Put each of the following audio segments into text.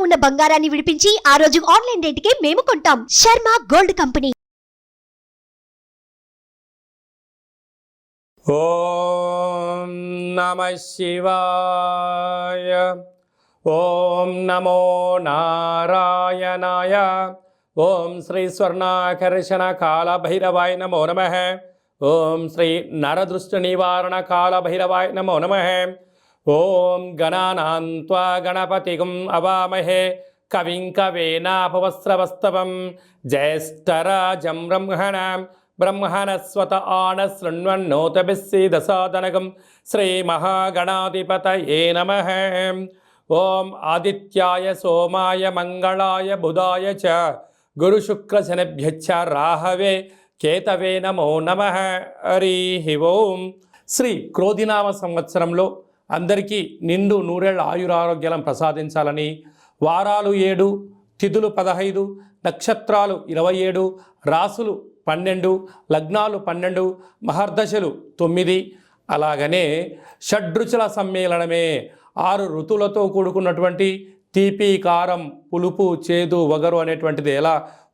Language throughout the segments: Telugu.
ఉన్న బంగారాన్ని విడిపించి ఆ రోజు ఆన్లైన్ రేటుకే మేము కొంటాం. Sharma gold company. ఓం నమ శివాయ. ఓం నమో నారాయణాయ. ఓం శ్రీ స్వర్ణాకర్షణ కాళభైరవాయ నమో నమ. ఓం శ్రీ నరదృష్టి నివారణ కాళభైరవాయ నమో నమ. ఓం గణానాన్వా గణపతిగుం అవామహే. కవిం కవేనాపవస్రవస్తవం జ్యేష్ఠరాజం బ్రహ్మణాం. బ్రహ్మణస్వత ఆన శృణ్వన్నోతభిస్సీదసాదనగం శ్రీమహాగణాధిపతయే నమ. ఓం ఆదిత్యాయ సోమాయ మంగళాయ బుధాయ చ. గురుశుక్రశనభ్యచ్చ రాహవే. కేతవే నమో నమ. హరి ఓం. శ్రీ క్రోధినామ సంవత్సరంలో అందరికీ నిండు నూరేళ్ళ ఆయురారోగ్యాలను ప్రసాదించాలని వారాలు ఏడు తిథులు పదహైదు నక్షత్రాలు ఇరవై ఏడు రాసులు పన్నెండు లగ్నాలు పన్నెండు మహర్దశలు తొమ్మిది. అలాగనే షడ్రుచుల సమ్మేళనమే ఆరు ఋతువులతో కూడుకున్నటువంటి తీపి కారం పులుపు చేదు వగరు అనేటువంటిది ఎలా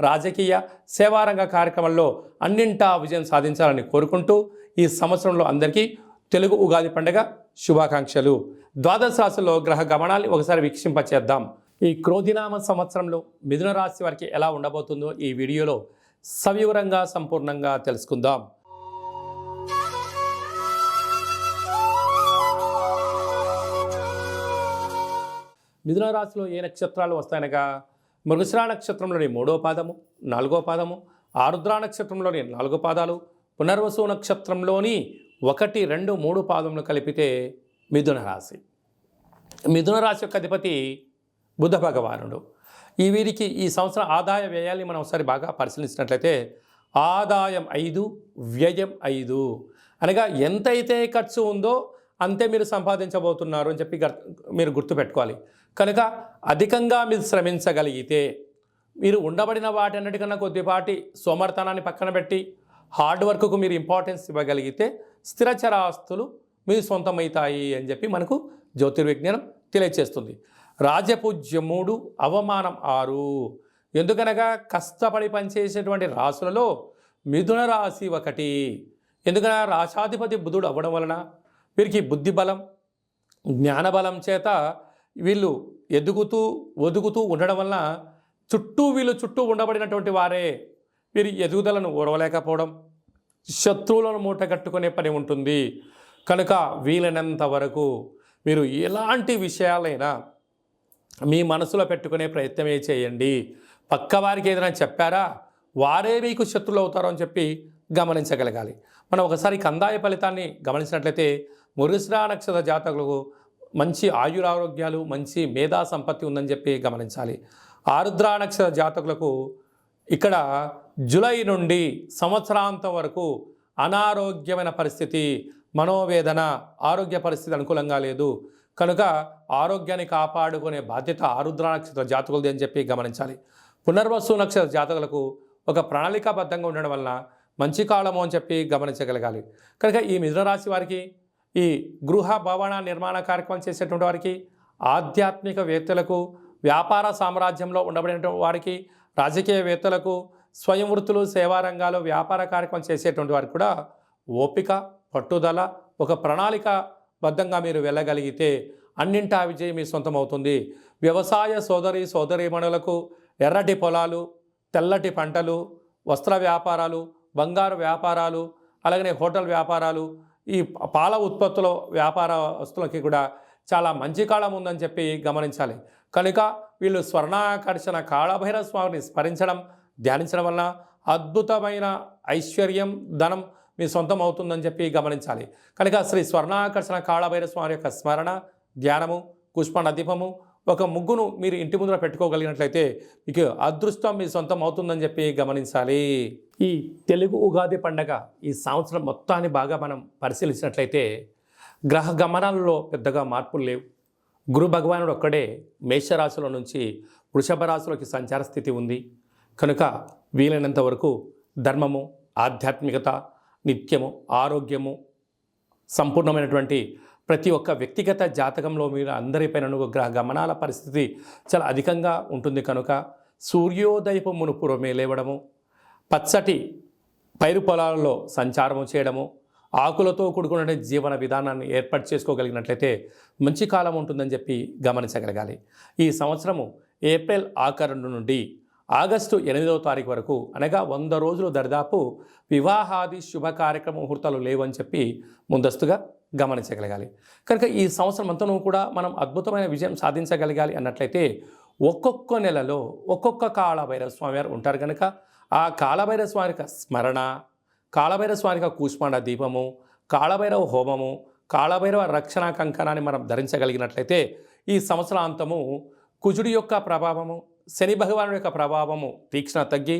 రాజకీయ సేవారంగ కార్యక్రమంలో అన్నింటా విజయం సాధించాలని కోరుకుంటూ ఈ సంవత్సరంలో అందరికీ తెలుగు ఉగాది పండుగ శుభాకాంక్షలు. ద్వాదశ రాశుల్లో గ్రహ గమనాన్ని ఒకసారి వీక్షింపచేద్దాం. ఈ క్రోధినామ సంవత్సరంలో మిథున రాశి వారికి ఎలా ఉండబోతుందో ఈ వీడియోలో సవివరంగా సంపూర్ణంగా తెలుసుకుందాం. మిథున రాశిలో ఏ నక్షత్రాలు వస్తాయనగా? మృగశిరా నక్షత్రంలోని మూడో పాదము నాలుగో పాదము ఆరుద్ర నక్షత్రంలోని నాలుగో పాదాలు పునర్వసు నక్షత్రంలోని ఒకటి రెండు మూడు పాదములు కలిపితే మిథున రాశి. మిథున రాశి యొక్క అధిపతి బుధ భగవానుడు. ఈ వీరికి ఈ సంవత్సరం ఆదాయ వ్యయాల్ని మనం ఒకసారి బాగా పరిశీలించినట్లయితే ఆదాయం ఐదు వ్యయం ఐదు. అనగా ఎంతైతే ఖర్చు ఉందో అంతే మీరు సంపాదించబోతున్నారు అని చెప్పి మీరు గుర్తుపెట్టుకోవాలి. కనుక అధికంగా మీరు శ్రమించగలిగితే మీరు ఉండబడిన వాటన్నిటికన్నా కొద్దిపాటి సోమర్తనాన్ని పక్కన పెట్టి హార్డ్ వర్క్కు మీరు ఇంపార్టెన్స్ ఇవ్వగలిగితే స్థిరచరాస్తులు మీ సొంతమవుతాయి అని చెప్పి మనకు జ్యోతిర్విజ్ఞానం తెలియచేస్తుంది. రాజపూజ్యం మూడు అవమానం ఆరు. ఎందుకనగా కష్టపడి పనిచేసేటువంటి రాసులలో మిథున రాశి ఒకటి. ఎందుకనగా రాశాధిపతి బుధుడు అవ్వడం వలన వీరికి బుద్ధి బలం జ్ఞానబలం చేత వీళ్ళు ఎదుగుతూ ఒదుగుతూ ఉండడం వల్ల చుట్టూ వీళ్ళు చుట్టూ ఉండబడినటువంటి వారే. వీరి ఎదుగుదలను ఓడవలేకపోవడం శత్రువులను మూటగట్టుకునే పని ఉంటుంది. కనుక వీలైనంత వరకు మీరు ఎలాంటి విషయాలైనా మీ మనసులో పెట్టుకునే ప్రయత్నమే చేయండి. పక్కవారికి ఏదైనా చెప్పారా? వారే మీకు శత్రులు అవుతారు అని చెప్పి గమనించగలగాలి. మనం ఒకసారి కందాయ ఫలితాన్ని గమనించినట్లయితే మురుసరా నక్షత్ర జాతకులకు మంచి ఆయురారోగ్యాలు మంచి మేధా సంపత్తి ఉందని చెప్పి గమనించాలి. ఆరుద్ర నక్షత్ర జాతకులకు ఇక్కడ జూలై నుండి సంవత్సరాంతం వరకు అనారోగ్యమైన పరిస్థితి మనోవేదన ఆరోగ్య పరిస్థితి అనుకూలంగా లేదు. కనుక ఆరోగ్యాన్ని కాపాడుకునే బాధ్యత ఆరుద్ర నక్షత్ర జాతకులది అని చెప్పి గమనించాలి. పునర్వసు నక్షత్ర జాతకులకు ఒక ప్రణాళికాబద్ధంగా ఉండడం వలన మంచి కాలము అని చెప్పి గమనించగలగాలి. కనుక ఈ మిథున రాశి వారికి ఈ గృహ భవన నిర్మాణ కార్యక్రమం చేసేటువంటి వారికి ఆధ్యాత్మిక వేత్తలకు వ్యాపార సామ్రాజ్యంలో ఉండబడిన వారికి రాజకీయవేత్తలకు స్వయం వృత్తులు సేవా రంగాలు వ్యాపార కార్యక్రమం చేసేటువంటి వారికి కూడా ఓపిక పట్టుదల ఒక ప్రణాళిక బద్ధంగా మీరు వెళ్ళగలిగితే అన్నింటా విజయం మీ సొంతం అవుతుంది వ్యవసాయ సోదరి సోదరీమణులకు ఎర్రటి పొలాలు తెల్లటి పంటలు వస్త్ర వ్యాపారాలు బంగారు వ్యాపారాలు అలాగనే హోటల్ వ్యాపారాలు ఈ పాల ఉత్పత్తుల వ్యాపారస్తులకి కూడా చాలా మంచి కాలం ఉందని చెప్పి గమనించాలి. కనుక వీళ్ళు స్వర్ణాకర్షణ కాళభైరవ స్వామిని స్మరించడం ధ్యానించడం వలన అద్భుతమైన ఐశ్వర్యం ధనం మీ సొంతం అవుతుందని చెప్పి గమనించాలి. కనుక శ్రీ స్వర్ణాకర్షణ కాళభైరవ స్వామి యొక్క స్మరణ ధ్యానము పుష్ప నదీపము ఒక ముగ్గును మీరు ఇంటి ముందర పెట్టుకోగలిగినట్లయితే మీకు అదృష్టం మీ సొంతం అవుతుందని చెప్పి గమనించాలి. ఈ తెలుగు ఉగాది పండగ ఈ సంవత్సరం మొత్తాన్ని బాగా మనం పరిశీలించినట్లయితే గ్రహ గమనాలలో పెద్దగా మార్పులు లేవు. గురు భగవానుడు ఒక్కడే మేషరాశిలో నుంచి వృషభ రాశులకి సంచార స్థితి ఉంది. కనుక వీలైనంత వరకు ధర్మము ఆధ్యాత్మికత నిత్యము ఆరోగ్యము సంపూర్ణమైనటువంటి ప్రతి ఒక్క వ్యక్తిగత జాతకంలో మీరు అందరిపైన గ్రహ గమనాల పరిస్థితి చాలా అధికంగా ఉంటుంది కనుక సూర్యోదయపు మునుపురమే లేవడము పచ్చటి పైరు పొలాలలో సంచారము చేయడము ఆకులతో కూడుకున్న జీవన విధానాన్ని ఏర్పాటు చేసుకోగలిగినట్లయితే మంచి కాలం ఉంటుందని చెప్పి గమనించగలగాలి. ఈ సంవత్సరము ఏప్రిల్ ఆఖరు నుండి ఆగస్టు ఎనిమిదవ తారీఖు వరకు అనగా వంద రోజులు దరిదాపు వివాహాది శుభ కార్యక్రమ ముహూర్తాలు లేవని చెప్పి ముందస్తుగా గమనించగలగాలి. కనుక ఈ సంవత్సరం అంతనూ కూడా మనం అద్భుతమైన విజయం సాధించగలగాలి అన్నట్లయితే ఒక్కొక్క నెలలో ఒక్కొక్క కాళభైరవ స్వామి వారు ఉంటారు కనుక ఆ కాళభైరవ స్వామి యొక్క స్మరణ కాళభైరవ స్వామి యొక్క కూష్మాండ దీపము కాళభైరవ హోమము కాళభైరవ రక్షణ కంకణాన్ని మనం ధరించగలిగినట్లయితే ఈ సంవత్సరాంతము కుజుడి యొక్క ప్రభావము శని భగవానుడి యొక్క ప్రభావము తీక్షణ తగ్గి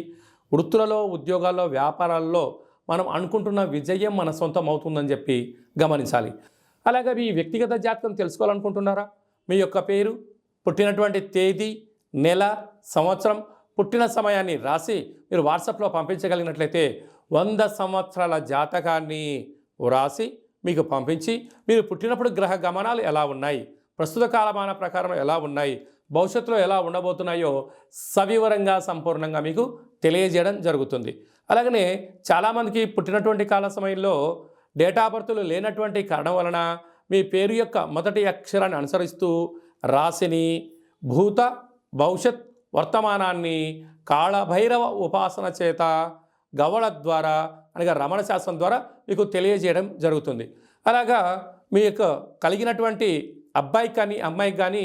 వృత్తులలో ఉద్యోగాల్లో వ్యాపారాల్లో మనం అనుకుంటున్న విజయం మన సొంతం అవుతుందని చెప్పి గమనించాలి. అలాగే మీ వ్యక్తిగత జాతకం తెలుసుకోవాలనుకుంటున్నారా? మీ యొక్క పేరు పుట్టినటువంటి తేదీ నెల సంవత్సరం పుట్టిన సమయాన్ని రాసి మీరు వాట్సాప్లో పంపించగలిగినట్లయితే వంద సంవత్సరాల జాతకాన్ని వ్రాసి మీకు పంపించి మీరు పుట్టినప్పుడు గ్రహ గమనాలు ఎలా ఉన్నాయి? ప్రస్తుత కాలమాన ప్రకారం ఎలా ఉన్నాయి? భవిష్యత్తులో ఎలా ఉండబోతున్నాయో సవివరంగా సంపూర్ణంగా మీకు తెలియజేయడం జరుగుతుంది. అలాగనే చాలామందికి పుట్టినటువంటి కాల సమయంలో డేటా బర్తులు లేనటువంటి కారణం వలన మీ పేరు యొక్క మొదటి అక్షరాన్ని అనుసరిస్తూ రాశిని భూత భవిష్యత్ వర్తమానాన్ని కాళభైరవ ఉపాసన చేత గవళ ద్వారా అనగా రమణ శాస్త్రం ద్వారా మీకు తెలియజేయడం జరుగుతుంది. అలాగా మీ యొక్క కలిగినటువంటి అబ్బాయికి కానీ అమ్మాయికి కానీ